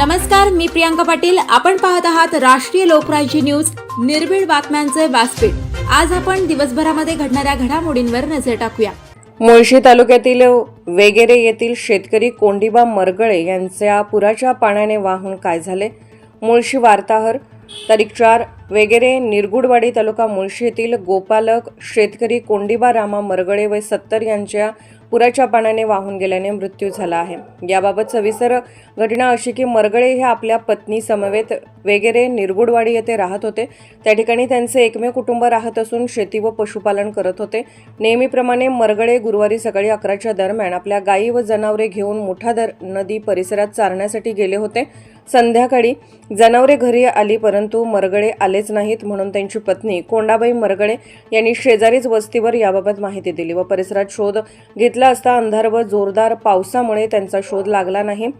नमस्कार मी प्रियांका पाटील. आपण पाहत आहात राष्ट्रीय लोकराज्य न्यूज. निर्भीड बातम्यांचे व्यासपीठ. आज आपण दिवसभरामध्ये घडणाऱ्या घडामोडींवर नजर टाकूया. मुळशी तालुक्यातील वेगेरे येथील शेतकरी कोंडिबा मरगळे यांच्या पुराच्या पाण्याने वाहून काय झाले? मुळशी वार्ताहर तारीख चार वेगेरे निरगुडवाडी तालुका मुळशी येथील गोपालक शेतकरी कोंडीबा रामा मरगळे व सत्तर यांच्या पुराच्या पाण्याने वाहून गेल्याने मृत्यू झाला आहे. याबाबत सविस्तर घटना अशी की मरगळे हे आपल्या पत्नी समवेत वेगेरे निरगुडवाडी येथे राहत होते. त्या ठिकाणी त्यांचे एकमेव कुटुंब राहत असून शेती व पशुपालन करत होते. नेहमीप्रमाणे मरगळे गुरुवारी सकाळी अकराच्या दरम्यान आपल्या गायी व जनावरे घेऊन मुठा दर नदी परिसरात चारण्यासाठी गेले होते. संध्याकाळी जनावरे घरी आली परंतु मरगळे आलेच नाहीत म्हणून त्यांची पत्नी कोंडाबाई मरगळे यांनी शेजारीच वस्तीवर याबाबत माहिती दिली व परिसरात शोध घेतला असता अंधार व जोरदार पावसामुळे त्यांचा शोध लागला नाही.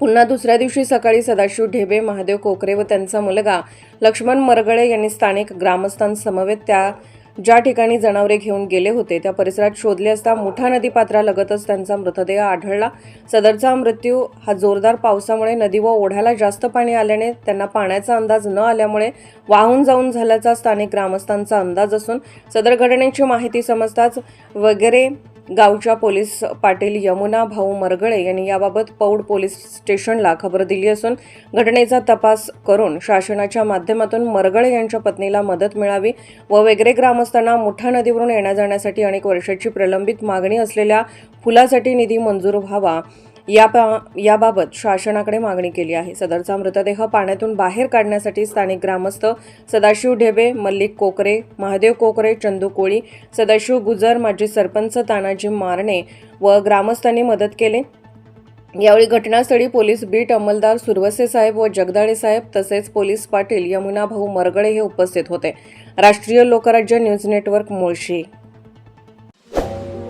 पुन्हा दुसऱ्या दिवशी सकाळी सदाशिव ढेबे महादेव कोकरे व त्यांचा मुलगा लक्ष्मण मरगळे यांनी स्थानिक ग्रामस्थांसमवेत त्या ज्या ठिकाणी जनावरे घेऊन गेले होते त्या परिसरात शोधले असता मुठा नदी पात्रालगतच त्यांचा मृतदेह आढळला. सदरचा मृत्यू हा जोरदार पावसामुळे नदी व ओढ्याला जास्त पाणी आल्याने त्यांना पाण्याचा अंदाज न आल्यामुळे वाहून जाऊन झाल्याचा स्थानिक ग्रामस्थांचा अंदाज असून सदर घटनेची माहिती समजताच वगैरे गावच्या पोलीस पाटील यमुना भाऊ मरगळे यांनी याबाबत पौड पोलीस स्टेशनला खबर दिली असून घटनेचा तपास करून शासनाच्या माध्यमातून मरगळे यांच्या पत्नीला मदत मिळावी व वेगळे ग्रामस्थांना मुठा नदीवरून येण्या जाण्यासाठी अनेक वर्षाची प्रलंबित मागणी असलेल्या पुलासाठी निधी मंजूर व्हावा. या याबाबत शासनाकडे मागणी केली आहे. सदरचा मृतदेह पाण्यातून बाहेर काढण्यासाठी स्थानिक ग्रामस्थ सदाशिव ढेबे मल्लिक कोकरे महादेव कोकरे चंदू कोळी सदाशिव गुजर माजी सरपंच तानाजी मारणे व ग्रामस्थांनी मदत केली. यावेळी घटनास्थळी पोलीस बीट अंमलदार सुरवसे साहेब व जगदाळे साहेब तसेच पोलीस पाटील यमुना भाऊ मरगळे हे उपस्थित होते. राष्ट्रीय लोकराज्य न्यूज नेटवर्क मुळशी.